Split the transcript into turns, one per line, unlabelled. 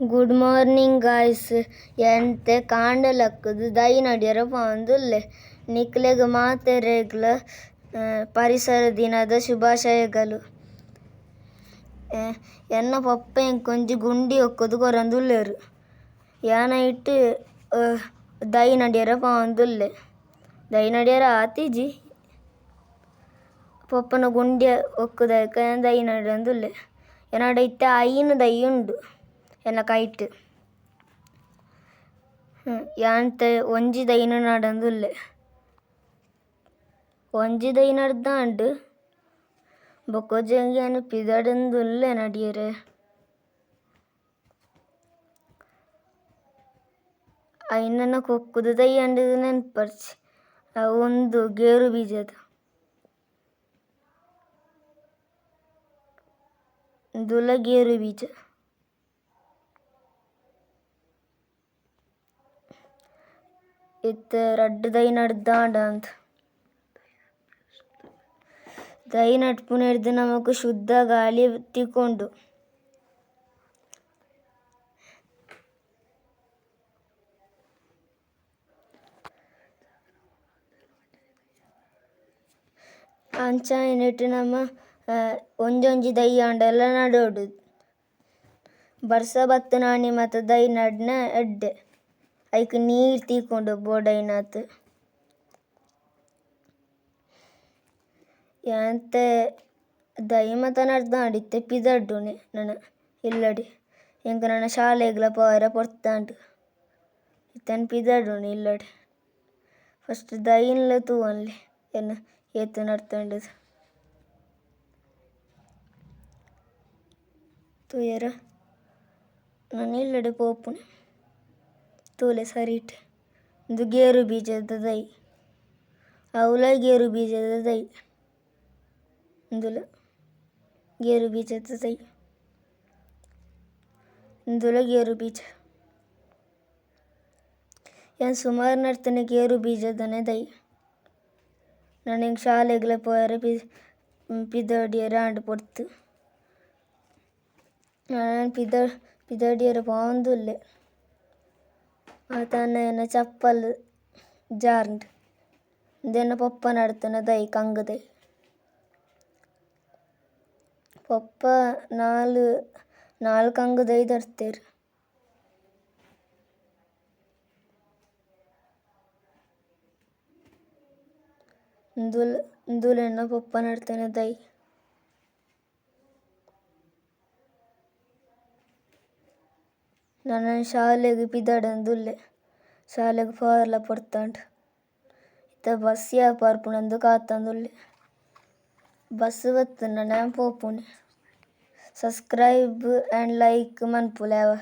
Good morning guys ಎಂತೆ ಕಾಂಡಲಕ್ಕುದು ದೈನಡಿಯರ ಪೋವೊಂದುಲ್ಲೆ ನಿಕ್ಲೆಗ್ ಮಾತೆರೆಗ್ಲ ಪರಿಸರ ದಿನದ ಶುಭಾಶಯಗಳು. ಎನ್ನ ಪಪ್ಪ ಎಂಕ್ ಒಂಜಿ ಗುಂಡಿ ಒಕ್ಕುದು ಕೊರೊಂದುಲ್ಲೆರ್. ಯಾನ ಐಟ್ ದೈನಡಿಯರ ಪಾವೊಂದುಲ್ಲೆ ದೈನಡಿಯರ ಆತಿಜಿ, ಪಪ್ಪನ ಗುಂಡಿ ಒಕ್ಕುದಾಯೆಕ ಯಾನ್ ದೈ ನಡೊಂದುಲ್ಲೆ ಯನಡ ಇತ್ತೆ ಐನ್ ದೈ ಉಂಡು ಎನ್ನ ಕೈಟ್ ಯಾಂತ ಒಂಜಿ ದೈನ ನಡೊಂದುಲ್ಲೆ ಒಂಜಿ ದೈ ನಡ್ದಾಂಡ್ ಬೊಕ್ಕ ಪಿದಡ್ಂದುಲ್ಲೆ ನಡಿಯೆರೆ. ನಡಿಯರೆ ನನ ಕೊಕ್ಕುದ ದೈ ಅಂದ್ ನೆನ್ಪರ್ಚಿ. ಒಂದು ಗೇರು ಬೀಜದ. ದುಲ ಗೇರು ಬೀಜ. ಇತ್ತೆ ರಡ್ಡ್ ದೈ ಅಂದ್ ದೈ ನಡ್ಪುನೆರ್ದ್ ನಮಕ್ ಶುದ್ಧ ಗಾಳಿ ತಿಕೊಂಡು ಅಂಚ ಏನಿಟ್ಟು ನಮ ಒಂಜೊಂಜಿ ದೈ ಆಂಡೆಲ್ಲ ನಡೋಡು ಬರ್ಸ ಬತ್ತಿನಾನಿ ಮತ್ತು ದೈ ನಡ್ನ ಎಡ್ಡೆ. ಐಕ್ ನೀರ್ ತಿಕ್ಕುಂಡು ಬೋಡಾಯಿನಾತ್ ಯಾನ್ತೆ ದೈ ಮಾತ ನಡ್ದಾಂಡ್ ಇತ್ತೆ ಪಿದಡ್ಡುನೆ ನನ ಇಲ್ಲಡಿ ಎಂಕ್ ನನ್ನ ಶಾಲೆಗ್ಲ ಪವರ ಪೊರ್ತಾಂಡು. ಇತ್ತೆನ್ ಪಿದಡ್ಡುನೆ ಇಲ್ಲಡಿ ಫಸ್ಟ್ ದೈನ್ಲ ಅನ್ಲಿ ಏನು ಏತು ನಡ್ತಂಡದ. ತೂಯರ ನಾನು ಇಲ್ಲಡೆ ಪೋಪುನೆ. ತೂಲೆ ಸರಿಟ್. ಉಂದು ಗೇರು ಬೀಜದ ದೈ. ಅವ್ಲ ಗೇರು ಬೀಜದ ದೈ. ಉಂದುಲ ಗೇರು ಬೀಜದ ದೈ. ಉಂದುಲ ಗೇರು ಬೀಜ. ಯಾನ್ ಸುಮಾರ್ ನಡ್ತಿನಿ ಗೇರು ಬೀಜದನೆ ದೈ. ನನ ಎಂಕ್ ಶಾಲೆಗ್ಲ ಪೋವರೆ ಪಿದಡಿಯರೆ ಆಂಡ್ ಪೊರ್ತು ನನ ಪಿದಡಿಯರೆ ಪೋವೊಂದುಲ್ಲೆ അതന്നെ തന്നെ ചപ്പൽ ജാറുണ്ട് ഇതന്നെ പൊപ്പ നടത്തുന്നതായി കങ്കത് പൊപ്പ നാല് നാല് കങ്കതായി തരത്തേർ ഇന്ദുൽ ഇന്ദുലെന്നെ പൊപ്പ നടത്തുന്നതായി ನನ ಶಾಲೆಗ್ ಪಿದಡಂದುಲ್ಲೆ ಶಾಲೆಗ್ ಪೋವರ್ಲ ಪೊರ್ತಂಡ್ ಇತ್ತೆ ಬಸ್ ಯಾಪ ಬರ್ಪುಂಡು ಕಾತಂದುಲ್ಲೆ ಬಸ್ಸ್ ಬತ್ತುಂಡ ನನ ಪೋಪುನೆ ಸಬ್ಸ್ಕ್ರೈಬ್ ಆಂಡ್ ಲೈಕ್ ಮನ್ಪುಲೆ ಅವ